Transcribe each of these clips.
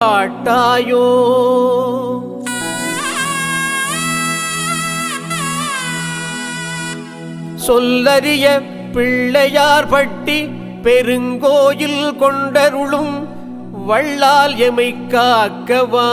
காட்டாயோ? சொல்லறிய பிள்ளையார் பட்டி பெருங்கோயில் கொண்டருளும் வள்ளால் எமை காக்கவா?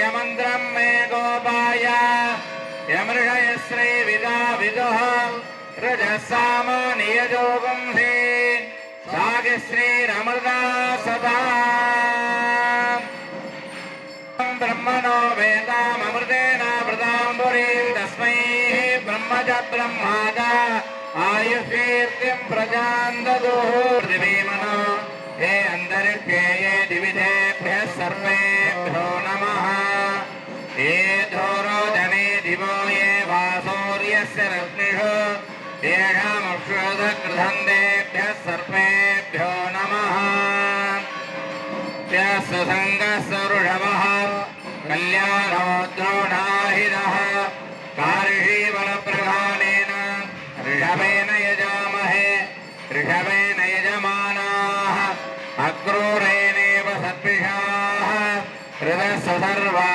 यमन्त्रं मे गोपाय। यमृषय श्रीविदा विदुः रजसामो नियजोगुंसे सागश्रीरमृदा सदा ब्रह्मणो वेदामृतेन मृदाम्बुरीं तस्मै ब्रह्मज ब्रह्माद। आयुषीर्ति प्रजा दिवीमनो हे अन्तरिक्षे ये दिविधेभ्यः सर्वे। येषामुक्षोदकृधन्तेभ्यः सर्पेभ्यो नमः। त्यस्य सङ्गः सरुषभः कल्याणोद्रोणाहिरः प्रधान ऋषभेन यजामहे, ऋषभेन यजमानाः, अक्रूरेणेव सद्भिषाः हृदस्य सर्वा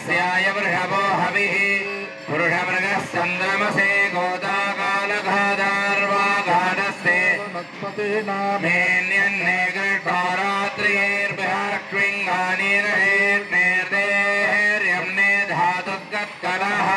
यस्याय वृषभो हविः पुरुषमृगः चन्द्रमसे गोदाकालघादार्वाघाटस्ते मेन्यन्ने कृष्णोरात्रियैर्भयाक्ष्विङ्गानिरहेर्नेर्देहेर्यम्ने धातुगत्कलः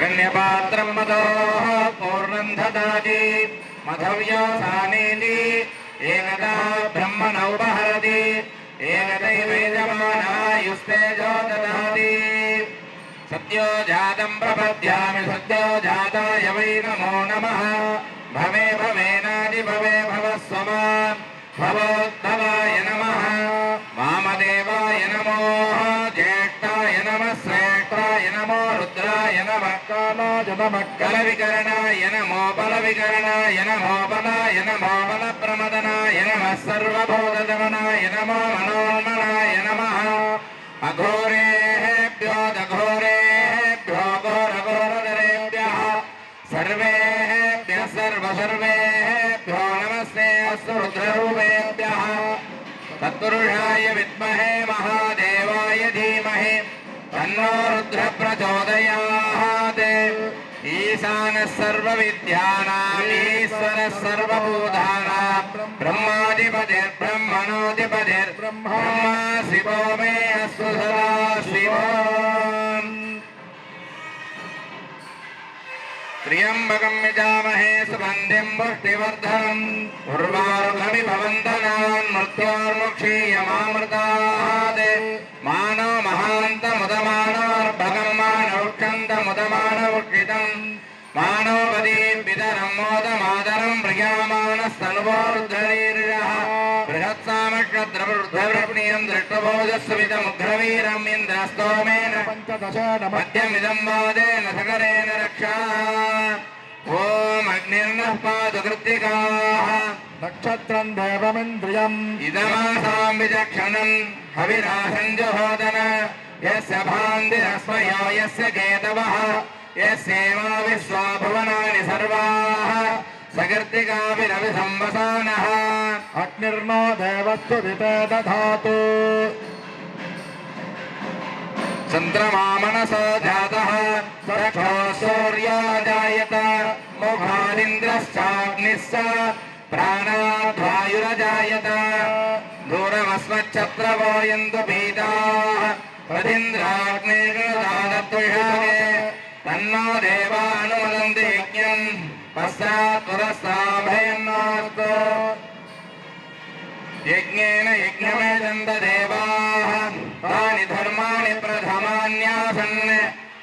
हिरण्यपात्रं मदोः पूर्णं ददाति मधव्यासानेति एकदा ब्रह्मणौपहरति एकदैवेजमानायुस्तेजो ददाति सत्यो जातं प्रपद्यामि सत्यो जाताय वै नमो नमः। भवे भवेनादि भवे भवस्वमा भवोद्भवाय ఎన మక్కల జన మక్కల వికరణ ఎన మోపల వికరణ ఎన మోపల ఎన మోపల ప్రమదన ఎన సర్వభోగమన ఎనమ మనోన్మన ఎనమ అఘోరేభ్యో దఘోరేభ్యో ఘోర ఘోరధరేభ్య సర్వేభ్య సర్వ సర్వేభ్యో విద్మహే మహాదేవాయ ధీమహే. प्रचोदयात् ईशानः सर्वविद्यानाम् ईश्वरः सर्वभूतानां। ब्रह्माधिपतिर्ब्रह्मणोऽधिपतिर्ब्रह्मा शिवो मे अस्तु शिवो त्र्यम्बकं यजामहे सुगन्धिं पुष्टिवर्धनम् उर्वारुकमि भवन्तनान् मृत्योर्मुक्षीयमामृतात् मानो महान्तमुदमानोर्भगं मानवक्षन्तमुदमानवक्षितम् मानोपदीं पितरं मोदमादरं प्रियामानस्तनुवोर्धरीर्यः बृहत्सामक्षद्रवृद्धवृप्णीयं दृष्टभोजस्वितमुग्रवीरम् इन्द्रस्तोमेन पञ्चदश नमः मध्यमिदं वादेन सकरेण रक्षा ॐ अग्निर्नः पातु कृत्तिकाः नक्षत्रं देवमिन्द्रियम् इदमासां विचक्षणम् हविरासम् जुहोदन यस्य भान्तिरस्मयो यस्य केतवः यस्येवा विश्वा भुवनानि सर्वाः सकृत्तिकाभिरविसंवसानः अग्निर्नो देवत्वविते दधातु चन्द्रमा मनसो जातः रक्षो सूर्यो जायत मुखादिन्द्रश्चाग्निश्च प्राणाद्वायुरजायत दूरमस्मच्छत्रवो यन्तु पीताः प्रदिन्द्राग्नेर्दादत्विषागे तन्नो देवानुमदन्ति यज्ञम् पश्चात् पुरस्ताभयन्नास्तु यज्ञेन यज्ञमेदन्त देवाः तानि धर्माणि प्रथमान्यासन्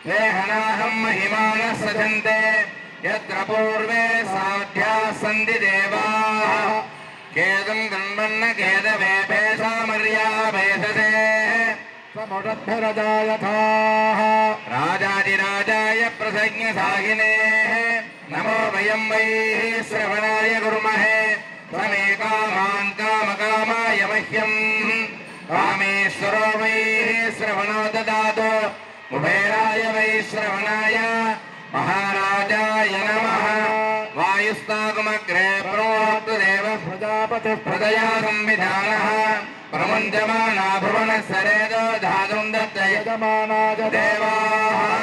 देहनाहं महिमानः सजन्ते। यत्र पूर्वे साध्याः सन्ति देवाः केदं गन्वन्न केदवेपेशामर्यापेशसे समुषद्भिरजायथाः राजाधिराजाय प्रसज्ञसाहिने नमो वयं वैः श्रवणाय कुर्महे समे कामान् कामकामाय मह्यम् कामेश्वरो वैः श्रवणो ददातु कुबेराय वै श्रवणाय महाराजाय नमः वायुस्ताकुमग्रे प्रोक्तु देवः प्रजापतिः प्रदया संविधानः प्रमुञ्जमाना भुवनस्सरेदो धातुं दत्तय प्रयजमानाय देवाः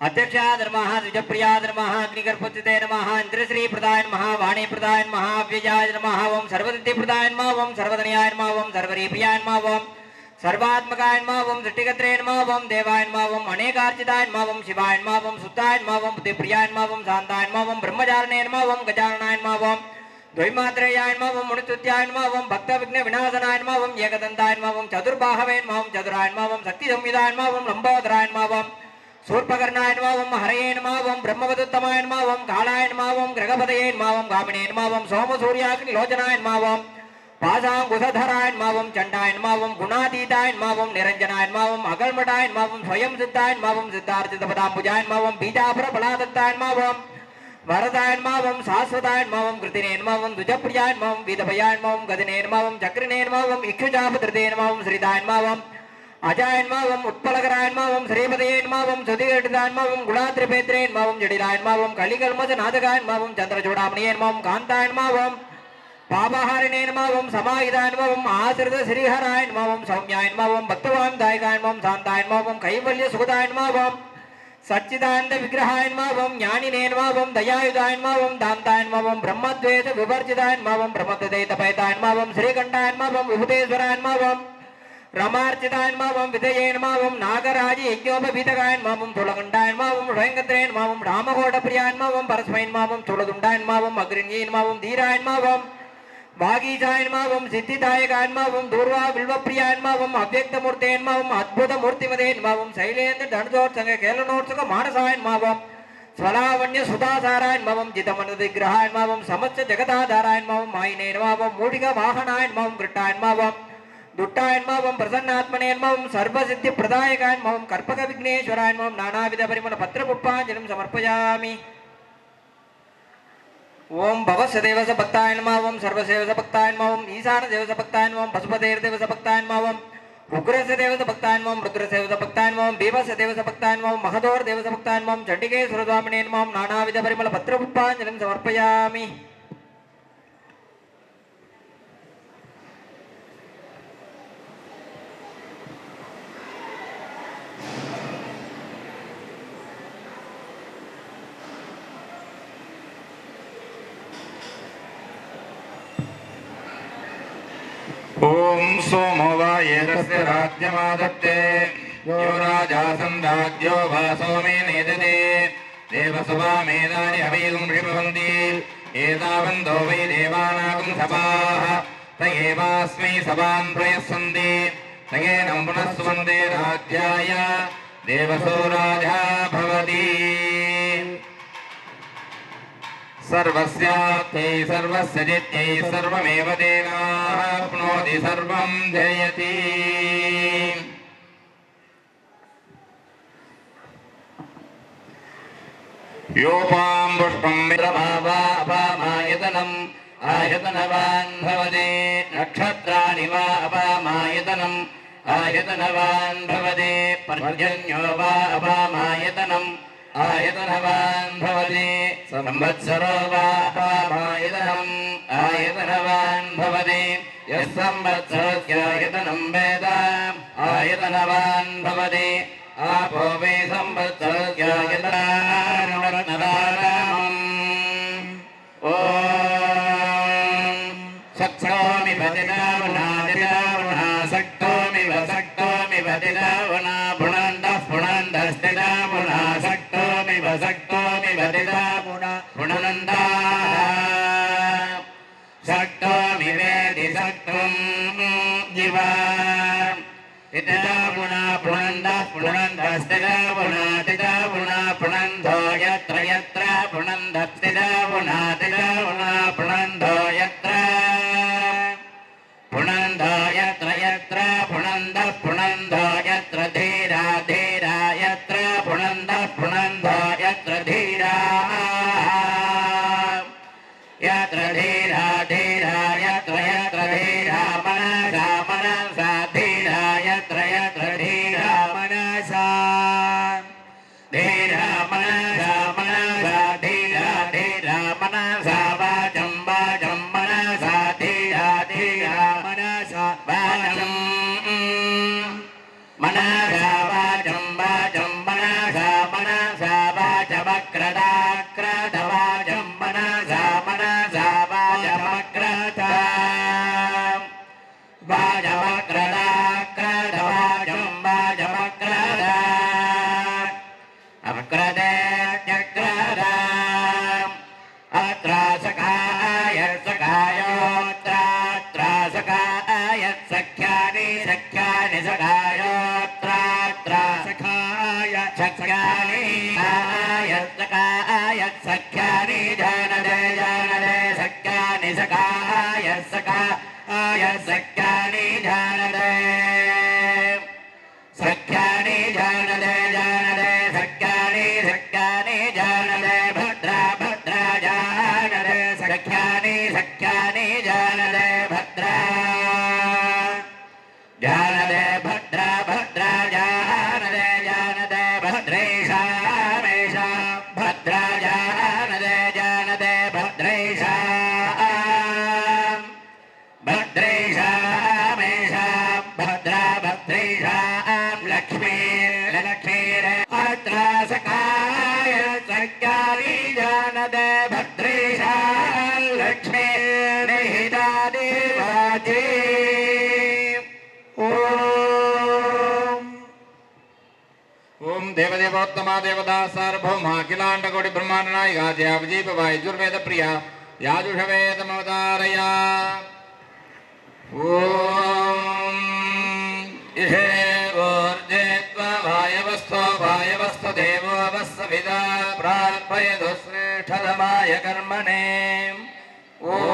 भूताधर्मः दक्षाधर्मः अध्यक्षाधर्मः द्विजप्रियाधर्मः अग्निगर्भोत्थिते नमः इन्द्रश्रीप्रदाय नमः वाणीप्रदाय नमः अव्ययाय नमः ओं सर्वदित्यप्रदाय नमः ओं सर्वधनयाय नमः ओं सर्वरीप्रियाय नमः ओं सर्वात्मकाय नमः ओं सृष्टिकर्त्रे नमः ओं देवाय नमः ओं अनेकार्चिताय नमः ओं शिवाय नमः ओं सुताय नमः ओं बुद्धिप्रियाय नमः ओं शान्ताय नमः ओं ब्रह्मचारिणे नमः ओं गजाननाय नमः ओं द्वैमात्रेयाय नमः ओं मुनिस्तुत्याय नमः ओं भक्तविघ्नविनाशनाय नमः ओं एकदन्ताय नमः ओं चतुर्बाहवे नमः ओं चतुराय नमः ओं शक्तिसंयुधाय नमः ओं लम्बोदराय नमः ओं शूर्पकर्णाय नमः ओं சூர்பகர்ணாயன்மாவும் ஹரையேன்மாவும் பிரம்மபதுத்தமாயன்மாவும் காலாயன்மாவும் கிரகபதையேன்மாவும் காமினேன்மாவும் சோமசூரியாக்கின் லோச்சனாயன்மாவும் பாசாம் குசதராயன்மாவும் சண்டாயன்மாவும் குணாதீதாயன்மாவும் நிரஞ்சனாயன்மாவும் அகல்மடாயன்மாவும் ஸ்வயம் சித்தாயன்மாவும் சித்தார்த்தித பதாம்புஜாயன்மாவும் பீஜாபுர பலாதத்தாயன்மாவும் வரதாயன்மாவும் சாஸ்வதாயன்மாவும் கிருதினேன்மாவும் துஜப்பிரியாயன்மாவும் வீதபயாயன்மாவும் கதினேன்மாவும் சக்கரநேன்மாவும் இக்ஷுஜாபதிருதேன்மாவும் ஸ்ரீதாயன்மாவும் அஜாயன்மாவும் உட்பலகராயன்மாவும் ஸ்ரீபதியன்மாவும் சுதிகேட்டுதான்மாவும் குணாத்ரி பேத்திரேன்மாவும் ஜடிலாயன்மாவும் கலிகல்மது நாதகாயன்மாவும் சந்திரச்சூடாமணியன்மாவும் காந்தாயன்மாவும் பாபஹாரிணேன்மாவும் சமாயுதான்மாவும் ஆசிரித ஸ்ரீஹராயன்மாவும் சௌமியாயன்மாவும் பக்தவான் தாயகாயன்மாவும் சாந்தாயன்மாவும் கைவல்ய சுகதாயன்மாவும் சச்சிதானந்த விக்கிரகாயன்மாவும் ஞானினேன்மாவும் தயாயுதாயன்மாவும் தாந்தாயன்மாவும் பிரம்மத்வேத விவர்ஜிதாயன்மாவும் பிரம்மத்வேத பயதாயன்மாவும் ஸ்ரீகண்டாயன்மாவும் விபுதேஸ்வராயன்மாவும் ரமார்ச்சிதாயன்மாவும் விஜயன்மாவும் நாகராஜ யஜ்ஞோபீதகாயன்மாவும் துலகண்டாயன்மாவும் ரோயங்கத்ரேன்மாவும் ராமகோட பிரியான்மாவும் பரஸ்மையன்மாவும் துளதுண்டாயன்மாவும் அக்ரிணியன்மாவும் தீராயன்மாவும் வாகீஜாயன்மாவும் சித்திதாயகான்மாவும் தூர்வா வில்வப்பிரியான்மாவும் அவ்வக்தமூர்த்தேன்மாவும் அத்புத மூர்த்திமதேன்மாவும் சைலேந்திர தனுஜோற்சங்க கேலனோற்சக மானசாயன்மாவும் ஸ்வலாவண்ய சுதாசாராயன்மாவும் ஜிதமன விக்கிரகாயன்மாவும் சமஸ்த ஜெகதாதாராயன்மாவும் மாயினேன்மாவும் மூடிக வாகனாயன்மாவும் கிருட்டாயன்மாவும் துட்டாயன்மாவும் பிரசன்னாத்மனேன்மாவும் சர்வசித்தி பிரதாயகான்மாவும் கற்பக விக்னேஸ்வராயன்மாவும் நானாவித பரிமள பத்திர புஷ்பாஞ்சலிம் சமர்ப்பயாமி ஓம் பவச தேவச பக்தாயன்மாவும் சர்வசேவச பக்தாயன்மாவும் ஈசான தேவச பக்தாயன்மாவும் பசுபதேர் தேவச பக்தாயன்மாவும் உக்ரச தேவச பக்தாயன்மாவும் ருத்ரசேவச பக்தாயன்மாவும் பீபச தேவச பக்தாயன்மாவும் மகதோர் தேவச பக்தாயன்மாவும் சண்டிகேஸ்வர சுவாமினேன்மாவும் நானாவித பரிமள பத்திர புஷ்பாஞ்சலிம் சமர்ப்பயாமி सोमो वा एतस्य राज्यमादत्ते। यो राजासन् राज्यो वा सोमेनेदते देवसभामेधानि हवीगुं ऋभवन्ति एतावन्तो वै देवानागुं सभाः। त एवास्मै सभान् प्रयस्सन्ति। तयेनं पुनः सुवन्दे राज्याय। देवसो राजा भवति। सर्वस्यार्थै सर्वस्य जित्यै सर्वमेव तेनाप्नोति सर्वं जयति। योपां पुष्पं अपामायतनम् आयतनवान् भवते नक्षत्राणि वा अपामायतनम् आयतनवान् भवते पर्जन्यो वा अपामायतनम् आयतनवान् भवते संवत्सरो वा अपामायतनम् आयतनवान् भवते यः संवत्सरस्यायतनं वेद आयतनवान् भवते आपो वै संवत्सरस्यायतनारणरत्नदानम् ॐ सक्तोमि पतिरावणादिरावणा सक्तोमि वसक्तोमि पतिरावणा तिदावुणा पुणन्दः पुणन्दस्तिदावुणा तिदावुणा पुणन्धो यत्र यत्र पुणन्दस्तिदावुणा तिदावुणा पुणन्धो यत्र पुणन्धो यत्र यत्र पुणन्दः पुणन्धो वाचं वाचं मनसा मनसा वाचमक्रदाक्रदवाचं आय सखाय सख्यानि जानदे जानदे सख्यानि सखाय सखाय सख्यानि जानदे सख्यानि जानदे जानदे सख्यानि सख्यानि जानदे भद्रा भद्रा जानदे सख्यानि सख्यानि जानदे भद्रा देवोत्तमा देवता सार्वभौमा किलाण्डकोटि ब्रह्माण्डनायिका जयावजीपवाय जुर्वेदप्रिया याजुषवेदमवतारया ॐ इहे ऊर्जेत्वभायवस्थो भायवस्थदेवो वत्सविदा प्रार्पयतु श्रेष्ठधमाय कर्मणे ॐ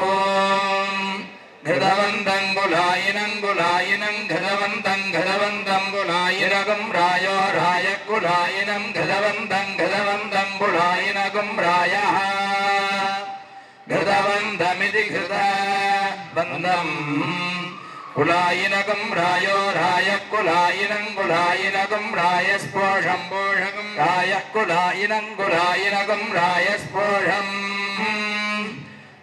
ராயனங்குலாயினங்குலாயினங் கதவந்தங் கதவந்தங்குலாயினகும் ராயோ ராயக்குலாயினம் கதவந்தங் கதவந்தங்குலாயினகும் ராயா கிருதவந்தமிதி கிருத வந்தம் குலாயினகம் ராயோ ராயக்குலாயினங்குலாயினகும் ராயஸ்போஷம் போஷகம் ராயக்குலாயினங்குலாயினகும் ராயஸ்போஷம்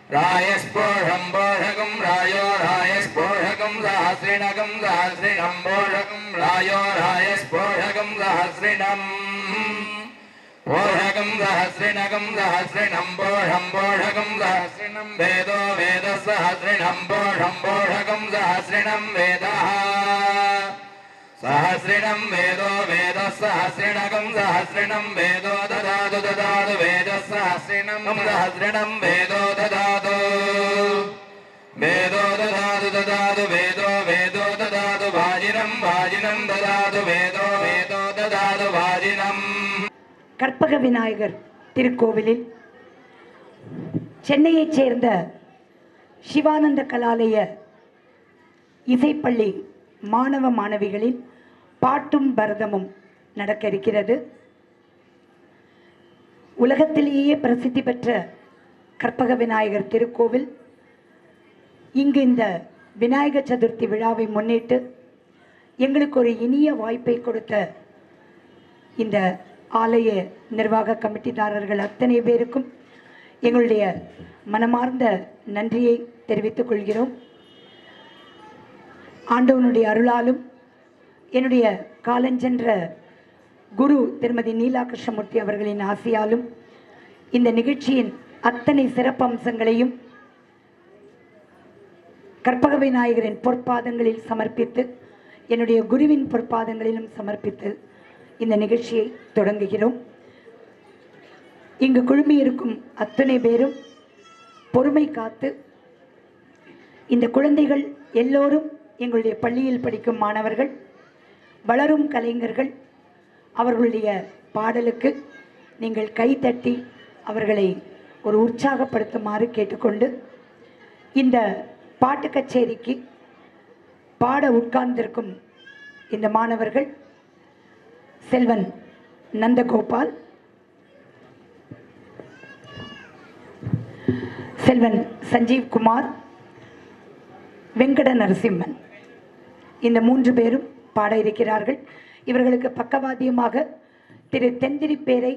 రాయస్పోషంబోషకం రాయో రాయస్పోషకం సహస్రిణకం సహస్రిణంబోషకం రాయో రాయస్పోషకం సహస్రిణం పోషకం సహస్రిణకం సహస్రిణంబోషంబోషకం సహస్రిణం వేదో వేద సహస్రిణంబోషంబోషకం సహస్రిణం వేద सहस्रिणं पोषं पोषकं सहस्रिणं वेदो वेदः सहस्रिणं पोषं पोषकं सहस्रिणं वेदः सहस्रिणं वेदो वेदः सहस्रिणकं सहस्रिणं वेदो ददातु ददातु वेदः सहस्रिणं सहस्रिणं वेदो ददातु वेदो ददातु ददातु वेदो वेदो ददातु भाजिनं भाजिनं ददातु वेदो वेदो ददातु भाजिनम् கற்பக விநாயகர் திருக்கோவிலில் சென்னையைச் சேர்ந்த சிவானந்த கலாலய இசைப்பள்ளி மாணவ மாணவிகளின் பாட்டும் பரதமும் நடக்க இருக்கிறது உலகத்திலேயே பிரசித்தி பெற்ற கற்பக விநாயகர் திருக்கோவில் இங்கு இந்த விநாயகர் சதுர்த்தி விழாவை முன்னிட்டு எங்களுக்கு ஒரு இனிய வாய்ப்பை கொடுத்த இந்த ஆலய நிர்வாக கமிட்டிதாரர்கள் அத்தனை பேருக்கும் எங்களுடைய மனமார்ந்த நன்றியை தெரிவித்துக் கொள்கிறோம். ஆண்டவனுடைய அருளாலும் என்னுடைய காலஞ்சென்ற குரு திருமதி நீலா கிருஷ்ணமூர்த்தி அவர்களின் ஆசையாலும் இந்த நிகழ்ச்சியின் அத்தனை சிறப்பம்சங்களையும் கற்பகவை நாயகரின் பொற்பாதங்களில் சமர்ப்பித்து என்னுடைய குருவின் பொற்பாதங்களிலும் சமர்ப்பித்து இந்த நிகழ்ச்சியை தொடங்குகிறோம். இங்கு குழுமியிருக்கும் அத்தனை பேரும் பொறுமை காத்து இந்த குழந்தைகள் எல்லோரும் எங்களுடைய பள்ளியில் படிக்கும் மாணவர்கள் வளரும் கலைஞர்கள் அவர்களுடைய பாடலுக்கு நீங்கள் கைத்தட்டி அவர்களை ஒரு உற்சாகப்படுத்துமாறு கேட்டுக்கொண்டு இந்த பாட்டு கச்சேரிக்கு பாட உட்கார்ந்திருக்கும் இந்த மாணவர்கள் செல்வன் நந்தகோபால். செல்வன் சஞ்சீவ் குமார் வெங்கட நரசிம்மன். இந்த மூன்று பேரும் பாட இருக்கிறார்கள். இவர்களுக்கு பக்கவாத்தியமாக திரு தெந்திரிப்பேரை